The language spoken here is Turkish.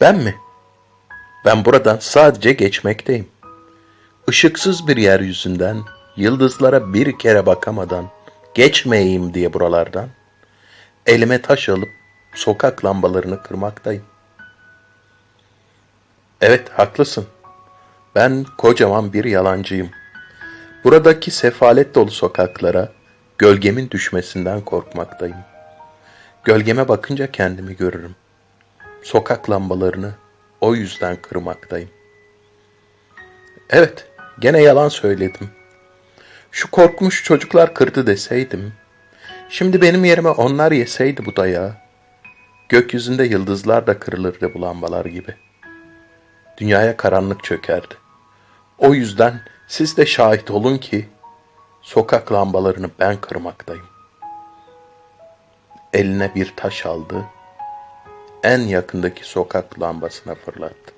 Ben mi? Ben buradan sadece geçmekteyim. Işıksız bir yeryüzünden, yıldızlara bir kere bakamadan, geçmeyeyim diye buralardan, elime taş alıp sokak lambalarını kırmaktayım. Evet, haklısın. Ben kocaman bir yalancıyım. Buradaki sefalet dolu sokaklara gölgemin düşmesinden korkmaktayım. Gölgeme bakınca kendimi görürüm. Sokak lambalarını o yüzden kırmaktayım. Evet, gene yalan söyledim. Şu korkmuş çocuklar kırdı deseydim. Şimdi benim yerime onlar yeseydi bu dayağı. Gökyüzünde yıldızlar da kırılırdı bu lambalar gibi. Dünyaya karanlık çökerdi. O yüzden siz de şahit olun ki sokak lambalarını ben kırmaktayım. Eline bir taş aldı, en yakındaki sokak lambasına fırlattı.